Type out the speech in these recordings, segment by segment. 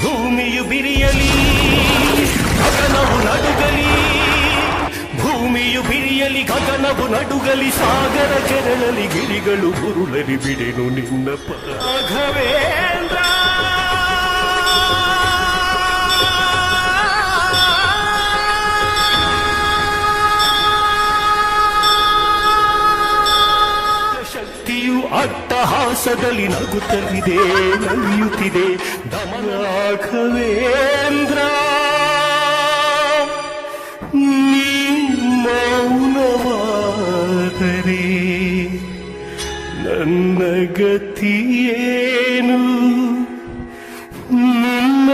ಭೂಮಿಯು ಬಿರಿಯಲಿ ಗಗನವು ನಡುಗಲಿ ಭೂಮಿಯು ಬಿರಿಯಲಿ ಗಗನವು ನಡುಗಲಿ ಸಾಗರ ಕೆರಳಲಿ ಗಿರಿಗಳು ಉರುಳಲಿ ಬಿಡೆನು ನಿನ್ನ ರಾಘವೇಂದ್ರ ಅಟ್ಟಹಾಸದಲ್ಲಿ ನಗುತ್ತಲಿದೆ ನಲಿಯುತ್ತಿದೆ ದಮನ ರಾಘವೇಂದ್ರ ನೀ ಮೌನವಾದರೆ ನನ್ನ ಗತಿಯೇನು ನಿನ್ನ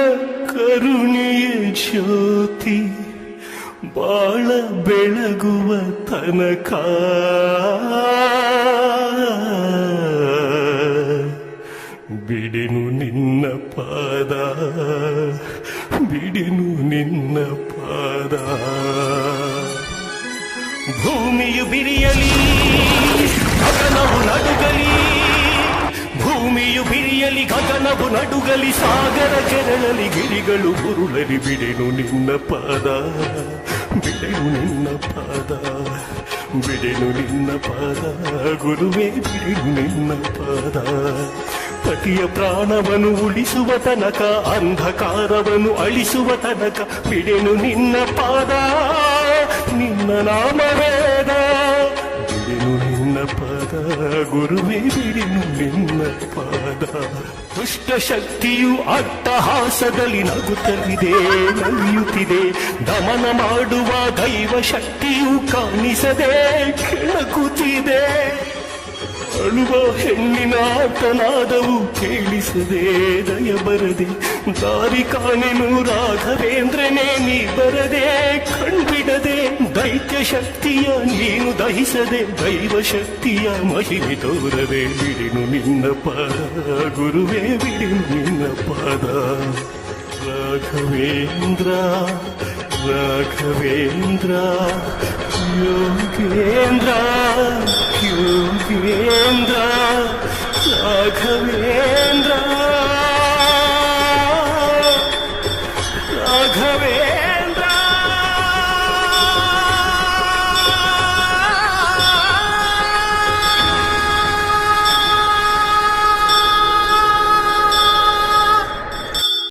ಕರುಣೆಯ ಜ್ಯೋತಿ ಬಾಳ ಬೆಳಗುವ ತನಕ. ಬಿಡೆನು ನಿನ್ನ ಪಾದ ಬಿಡೆನು ನಿನ್ನ ಪಾದ ಭೂಮಿಯು ಬಿರಿಯಲಿ ಗಗನವು ನಡುಗಲಿ ಭೂಮಿಯು ಬಿರಿಯಲಿ ಗಗನವು ನಡುಗಲಿ ಸಾಗರ ಕೆರಳಲಿ ಗಿರಿಗಳು ಉರುಳಲಿ ಬಿಡೆನು ನಿನ್ನ ಪಾದ ಬಿಡೆನು ನಿನ್ನ ಪಾದ ಬಿಡೆನು ನಿನ್ನ ಪಾದ ಗುರುವೇ ಬಿಡೆನು ನಿನ್ನ ಪಾದ ಪತಿಯ ಪ್ರಾಣವನ್ನು ಉಳಿಸುವ ತನಕ, ಅಂಧಕಾರವನ್ನು ಅಳಿಸುವ ತನಕ ಬಿಡೆನು ನಿನ್ನ ಪಾದ, ನಿನ್ನ ನಾಮ ವೇದ ಬಿಡೆನು ನಿನ್ನ ಪಾದ, ಗುರುವೇ ಬಿಡೆನು ನಿನ್ನ ಪಾದ. ದುಷ್ಟ ಶಕ್ತಿಯು ಅಟ್ಟಹಾಸದಲ್ಲಿ ನಗುತ್ತಲಿದೆ, ನಲಿಯುತ್ತಿದೆ. ದಮನ ಮಾಡುವ ದೈವ ಶಕ್ತಿಯು ಕಾಣಿಸದೆ, ಕೆಣಕುತ್ತಿದೆ. ಅಳುವ ಹೆಣ್ಣಿನ ಆಟನಾದವು ಕೇಳಿಸದೆ ದಯ ಬರದೆ, ದಾರಿ ಕಾಣೆನು ರಾಘವೇಂದ್ರನೇ ನೀ ಬರದೆ, ಕಣ್ಬಿಡದೆ ದೈತ್ಯ ಶಕ್ತಿಯ ನೀನು ದಹಿಸದೆ ದೈವ ಶಕ್ತಿಯ ಮಹಿಮೆ ತೋರದೆ ಬಿಡಿನು ನಿನ್ನ ಪಾದ, ಗುರುವೇ ಬಿಡಿನು ನಿನ್ನ ಪಾದ. ರಾಘವೇಂದ್ರ ರಾಘವೇಂದ್ರ, ಯೋಗೇಂದ್ರ. ராகவேந்திரா ராகவேந்திரா.